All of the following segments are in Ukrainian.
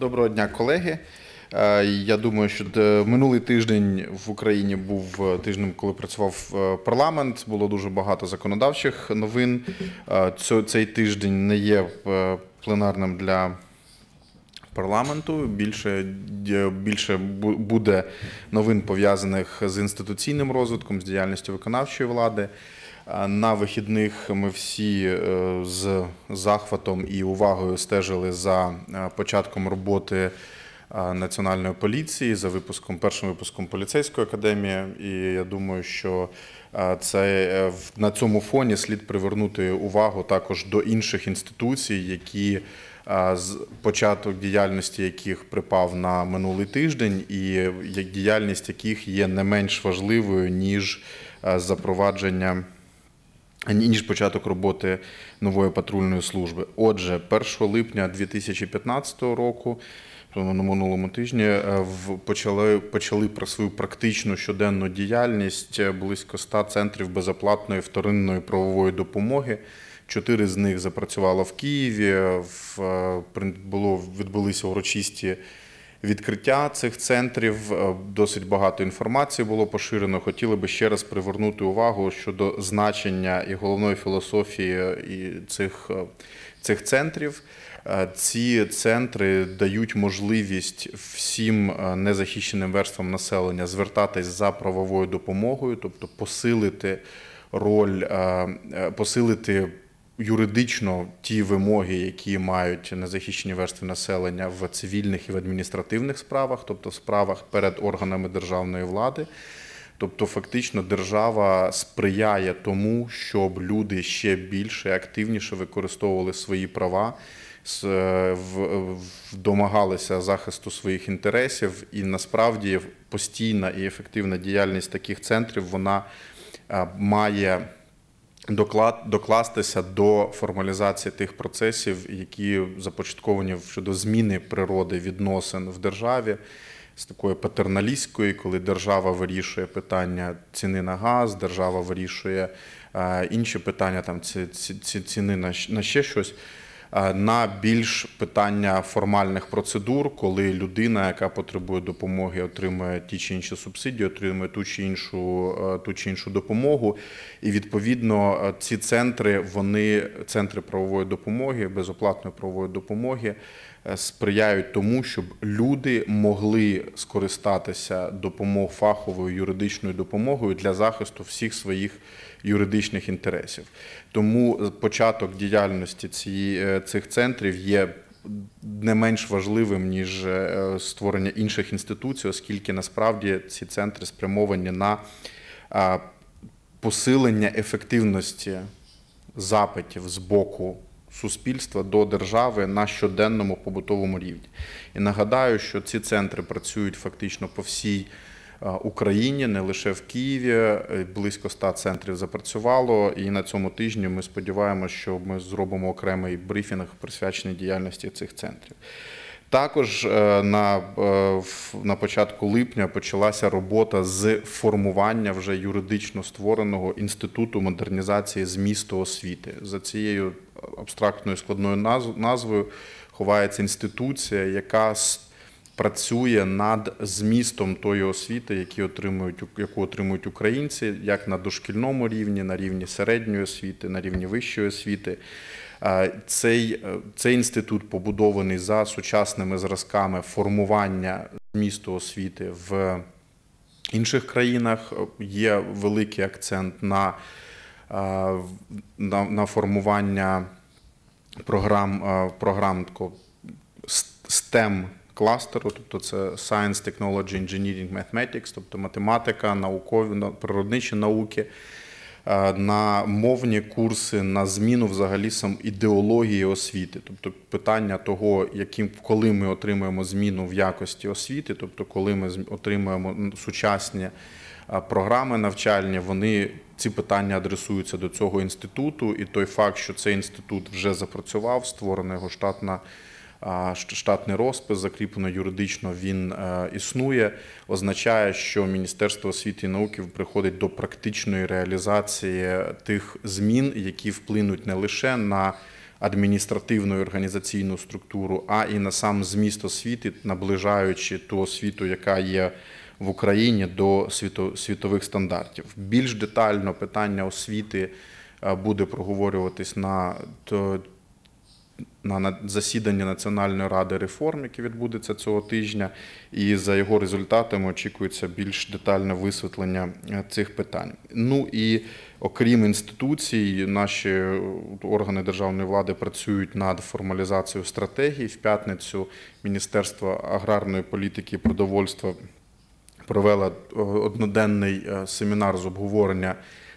Доброго дня, колеги. Е, Я думаю, що минулий тиждень в Україні був е, тижнем, коли працював е, парламент. Було дуже багато законодавчих новин. Цей тиждень не є пленарним для парламенту. Більше, більше бу- буде новин пов'язаних з інституційним розвитком, з діяльністю виконавчої влади. На вихідних ми всі е, з захватом і увагою стежили за е, початком роботи е, національної поліції, за випуском першим випуском поліцейської академії. І я думаю, що це на цьому фоні слід привернути увагу також до інших інституцій, які з початок діяльності яких припав на минулий тиждень, і діяльність яких є не менш важливою ніж запровадження ніж початок роботи нової патрульної служби. Отже, 1 липня 2015 року, тобто на минулому тижні, е, почали, почали про свою практичну щоденну діяльність е, близько 100 центрів безоплатної вторинної правової допомоги. Чотири з них запрацювало в Києві. В, е, було, відбулися урочисті відкриття цих центрів. Е, Досить багато інформації було поширено. Хотіли би ще раз привернути увагу щодо значення і головної філософії і цих, е, цих центрів. Е, Ці центри дають можливість всім е, незахищеним верствам населення звертатись за правовою допомогою, тобто посилити роль, е, е, посилити юридично ті вимоги, які мають незахищені верстви населення в цивільних і в адміністративних справах, тобто в справах перед органами державної влади. Тобто, фактично, держава сприяє тому, щоб люди ще більше активніше використовували свої права, е, домагалися захисту своїх інтересів, і насправді постійна і ефективна діяльність таких центрів вона е, має докластися до формалізації тих процесів, які започатковані щодо зміни природи відносин в державі. З такої патерналістської, коли держава вирішує питання ціни на газ, держава вирішує е, інші питання, там ці, ці, ці ціни на, ще щось, на більш питання формальних процедур, коли людина, яка потребує допомоги, отримує ті чи інші субсидії, отримує ту чи іншу, е, ту чи іншу допомогу. І відповідно е, ці центри, вони центри правової допомоги, безоплатної правової допомоги. Е, Сприяють тому, щоб люди могли скористатися допомог фаховою юридичною допомогою для захисту всіх своїх юридичних інтересів. Тому початок діяльності цієї, е, цих центрів є не менш важливим ніж е, створення інших інституцій, оскільки насправді ці центри спрямовані на посилення ефективності запитів з боку суспільства до держави на щоденному побутовому рівні. І нагадаю, що ці центри працюють фактично по всій е, Україні, не лише в Києві. Е, Близько 100 центрів запрацювало. І на цьому тижні ми сподіваємося, що ми зробимо окремий брифінг присвячений діяльності цих центрів. Також е, на, е, на початку липня почалася робота з формування вже юридично створеного інституту модернізації змісту освіти. За цією абстрактною складною назв- назвою ховається інституція, яка працює над змістом тої освіти, які отримують, яку отримують українці, як на дошкільному рівні, на рівні середньої освіти, на рівні вищої освіти. Е, Цей, е, цей інститут побудований за сучасними зразками формування змісту освіти в інших країнах. Є великий акцент на, е, на, на формування програм, е, програм STEM кластеру, тобто це Science, Technology, Engineering, Mathematics, тобто математика, наукові, природничі науки, е, на мовні курси, на зміну взагалі сам ідеології освіти, тобто питання того, яким коли ми отримуємо зміну в якості освіти, тобто коли ми отримуємо сучасні програми навчальні, вони ці питання адресуються до цього інституту, і той факт, що цей інститут вже запрацював, створена його штатна. Штатний розпис закріплено юридично він е, існує, означає, що Міністерство освіти і науки приходить до практичної реалізації тих змін, які вплинуть не лише на адміністративну і організаційну структуру, а і на сам зміст освіти, наближаючи ту освіту, яка є в Україні до світових стандартів. Більш детально питання освіти е, буде проговорюватись на на засіданні Національної ради реформ, яке відбудеться цього тижня, і за його результатами очікується більш детальне висвітлення е, цих питань. Ну і окрім інституцій, наші е, органи державної влади працюють над формалізацією стратегії. В п'ятницю Міністерство аграрної політики і продовольства провела е, одноденний семінар з обговорення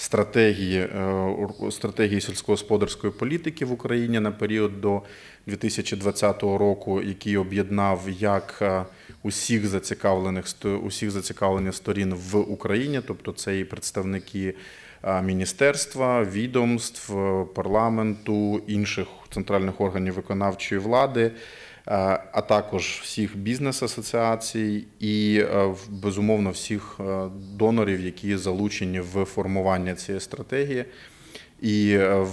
стратегії, е, стратегії сільськогосподарської політики в Україні на період до 2020 року, який об'єднав як е, усіх зацікавлених усіх зацікавлених сторін в Україні, тобто це і представники е, міністерства, відомств, парламенту, інших центральних органів виконавчої влади а також всіх бізнес-асоціацій і е, безумовно всіх е, донорів, які залучені в формування цієї стратегії. І е,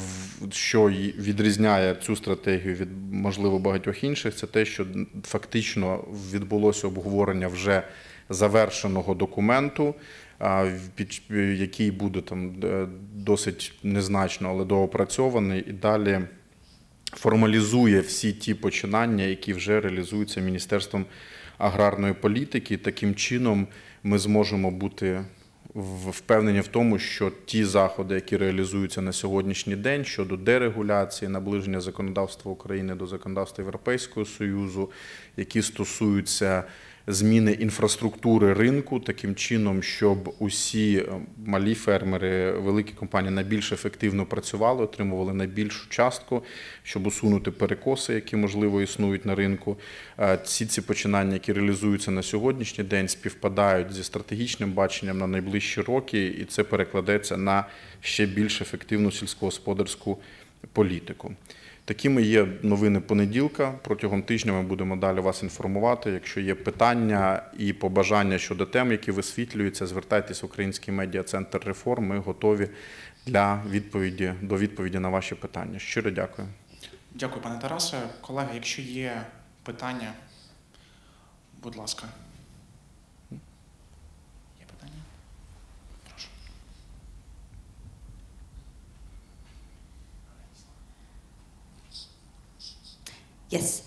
що відрізняє цю стратегію від можливо багатьох інших, це те, що фактично відбулося обговорення вже завершеного документу, який буде там е, досить незначно, але доопрацьований і далі формалізує всі ті починання, які вже реалізуються Міністерством аграрної політики. Таким чином ми зможемо бути впевнені в тому, що ті заходи, які реалізуються на сьогоднішній день щодо дерегуляції, наближення законодавства України до законодавства Європейського Союзу, які стосуються зміни інфраструктури ринку таким чином, щоб усі е, малі фермери, великі компанії найбільш ефективно працювали, отримували найбільшу частку, щоб усунути перекоси, які можливо існують на ринку. Е, Всі ці починання, які реалізуються на сьогоднішній день, співпадають зі стратегічним баченням на найближчі роки, і це перекладеться на ще більш ефективну сільськогосподарську політику. Такими є новини понеділка. Протягом тижня ми будемо далі вас інформувати. Якщо є питання і побажання щодо тем, які висвітлюються, звертайтесь в Український медіа центр реформ. Ми готові для відповіді до відповіді на ваші питання. Щиро дякую. Дякую, пане Тарасе. Колеги, якщо є питання, будь ласка. Yes.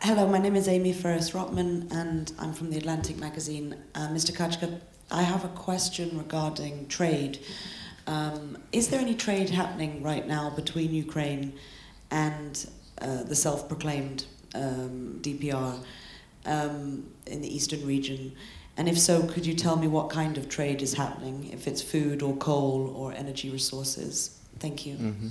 Hello, my name is Amy Ferris Rotman, and I'm from the Atlantic magazine. Uh, Mr. Kachka, I have a question regarding trade. Um, is there any trade happening right now between Ukraine and uh, the self proclaimed um, DPR um, in the eastern region? And if so, could you tell me what kind of trade is happening, if it's food or coal or energy resources? Thank you. Mm -hmm.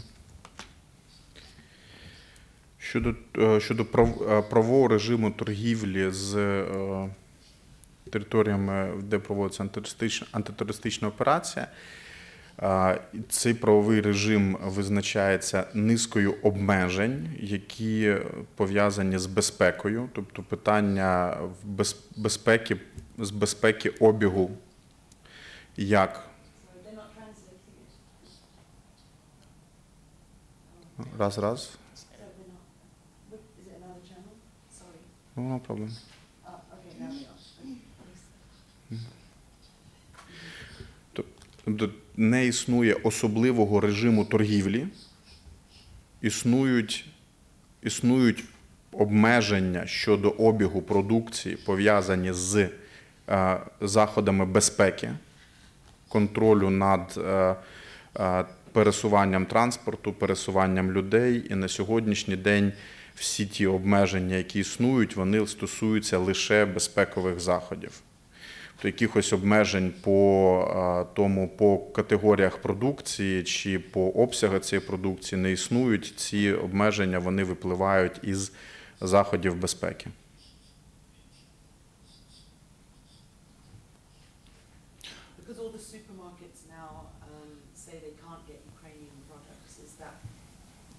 Щодо, е, щодо прав- е, правового режиму торгівлі з е, територіями, де проводиться антитерористична, антитерористична операція, цей правовий режим визначається низкою обмежень, які пов'язані з безпекою, тобто питання безпеки, з безпеки обігу. Як? Раз, раз. No, no problem. Тобто не існує особливого режиму торгівлі, існують, існують обмеження щодо обігу продукції, пов'язані з е, заходами безпеки, контролю над е, е, пересуванням транспорту, пересуванням людей. І на сьогоднішній день всі ті обмеження, які існують, вони стосуються лише безпекових заходів. То якихось обмежень по е, тому по категоріях продукції чи по обсягу цієї продукції не існують. Ці обмеження вони випливають із заходів безпеки.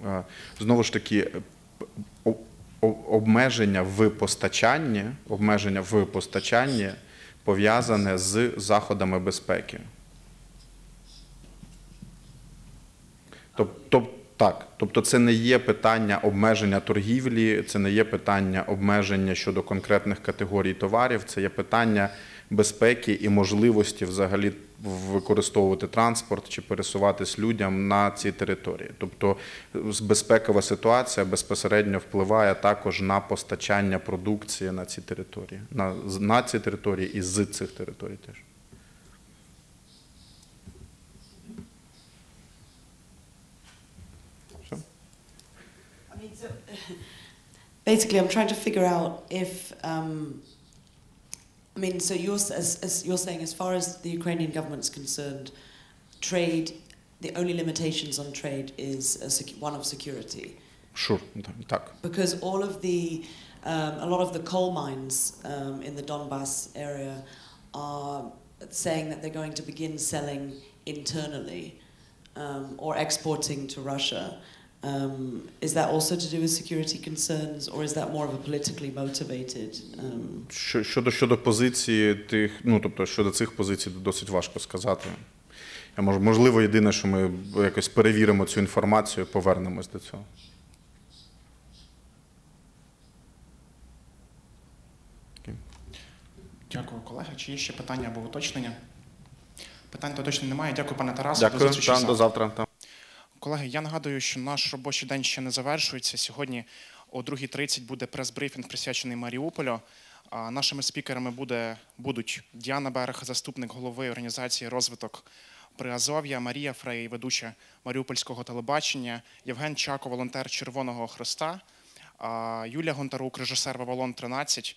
Um, Е, Знову ж таки, обмеження в постачанні, обмеження в постачанні пов'язане з заходами безпеки. Тоб- тоб- Так, тобто це не є питання обмеження торгівлі, це не є питання обмеження щодо конкретних категорій товарів, це є питання безпеки і можливості взагалі використовувати транспорт чи пересуватись людям на цій території. Тобто безпекова ситуація безпосередньо впливає також на постачання продукції на ці території, на, на ці території і з цих територій теж. Basically, I'm trying to figure out if. Um, I mean, so you're, as, as you're saying, as far as the Ukrainian government is concerned, trade, the only limitations on trade is one of security. Sure. Because all of the, um, a lot of the coal mines um, in the Donbass area are saying that they're going to begin selling internally um, or exporting to Russia. Um, is that also to do with security concerns, or is that more of a politically motivated? Um, Щодо щодо позиції тих, ну тобто щодо цих позицій досить важко сказати. Я мож, можливо, єдине, що ми якось перевіримо цю інформацію, повернемось до цього. Дякую, колеги. Чи є ще питання або уточнення? Питань то точно немає. Дякую, пане Тарасе. Дякую, До та, до завтра. Та. Колеги, я нагадую, що наш робочий день ще не завершується. Сьогодні о 2.30 буде прес-брифінг присвячений Маріуполю. Нашими спікерами буде, будуть Діана Берег, заступник голови організації розвиток Приазов'я, Марія Фрей, ведуча Маріупольського телебачення, Євген Чако, волонтер Червоного Хреста, Юлія Гонтарук, режисер Вавилон 13,